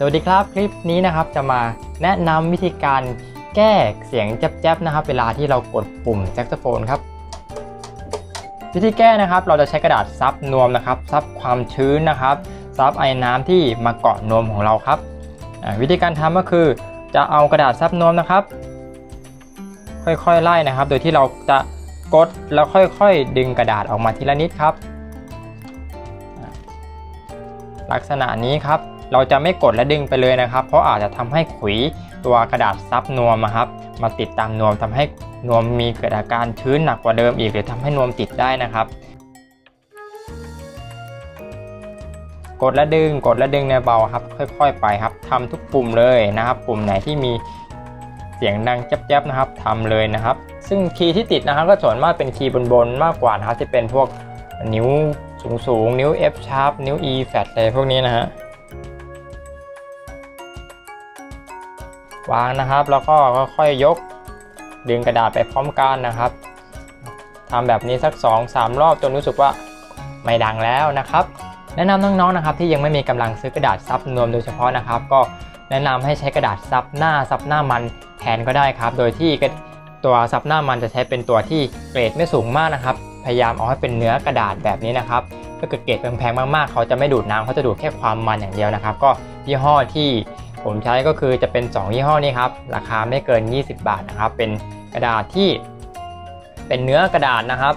สวัสดีครับคลิปนี้นะครับจะมาแนะนำวิธีการแก้เสียงแจ๊บๆนะครับ เวลาที่เรากดปุ่มแซกโซโฟนครับ วิธีแก้นะครับ เราจะใช้กระดาษซับนวมนะครับซับความชื้นนะครับซับไอ้น้ำที่มาเกาะนวมของเราครับวิธีการทำก็คือจะเอากระดาษซับนวมนะครับ ค่อยๆไล่นะครับ โดยที่เราจะกดแล้วค่อยๆ ดึงกระดาษออกมาทีละนิดครับ ลักษณะนี้ครับ เราจะไม่กดและดึงไปเลยนะครับ เพราะอาจจะทำให้ขุยตัวกระดาษซับนวมครับ มาติดตามนวมทำให้นวมมีเกิดอาการชื้นหนักกว่าเดิมอีกหรือทำให้นวมติดได้นะครับ กดและดึงกดและดึงเนี่ยเบาครับ ค่อย ๆ ไปครับทำทุกปุ่มเลยนะครับ ปุ่มไหนที่มีเสียงดังแจ๊บๆนะครับทำเลยนะครับ ซึ่งคีย์ที่ติดนะครับ ก็ส่วนมากเป็นคีย์บนๆมากกว่านะครับที่เป็นพวกนิ้วสูงๆ นิ้ว F sharp นิ้ว E flat อะไรพวกนี้นะฮะ วางนะครับ แล้วก็ค่อยๆยกดึงกระดาษไปพร้อมกันนะครับทำแบบนี้สัก 2-3 รอบจนรู้สึกว่าไม่ดังแล้วนะครับ แนะนำน้องๆนะครับที่ยังไม่มีกำลังซื้อกระดาษซับนวมโดยเฉพาะนะครับ ก็แนะนำให้ใช้กระดาษซับหน้าซับหน้ามันแทนก็ได้ครับ โดยที่ตัวซับหน้ามันจะใช้เป็นตัวที่เกรดไม่สูงมากนะครับ พยายามเอาให้เป็นเนื้อกระดาษแบบนี้นะครับถ้าเกิดเกรดแพงๆมากๆ เขาจะไม่ดูดน้ำเขาจะดูดแค่ความมันอย่างเดียวนะครับ ก็ยี่ห้อที่ ผมใช้ก็คือจะเป็น 2 ยี่ห้อนี้ครับ ราคาไม่เกิน 20 บาทนะครับ เป็นกระดาษที่เป็นเนื้อกระดาษนะครับ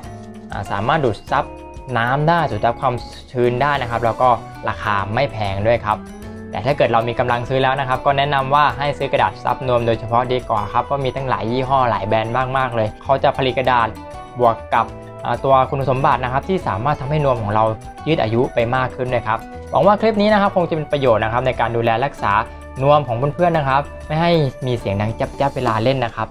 สามารถดูดซับน้ำได้ดูดซับความชื้นได้นะครับ แล้วก็ราคาไม่แพงด้วยครับ แต่ถ้าเกิดเรามีกำลังซื้อแล้วนะครับ ก็แนะนำว่าให้ซื้อกระดาษซับนวมโดยเฉพาะดีกว่าครับ เพราะมีตั้งหลายยี่ห้อหลายแบรนด์มากๆเลย เขาจะผลิตกระดาษบวกกับตัวคุณสมบัตินะครับที่สามารถทำให้นวมของเรายืดอายุไปมากขึ้นด้วยครับ หวังว่าคลิปนี้นะครับคงจะเป็นประโยชน์นะครับในการดูแลรักษา นวมของเพื่อนๆนะครับ ไม่ให้มีเสียงดังจับๆเวลาเล่นนะครับ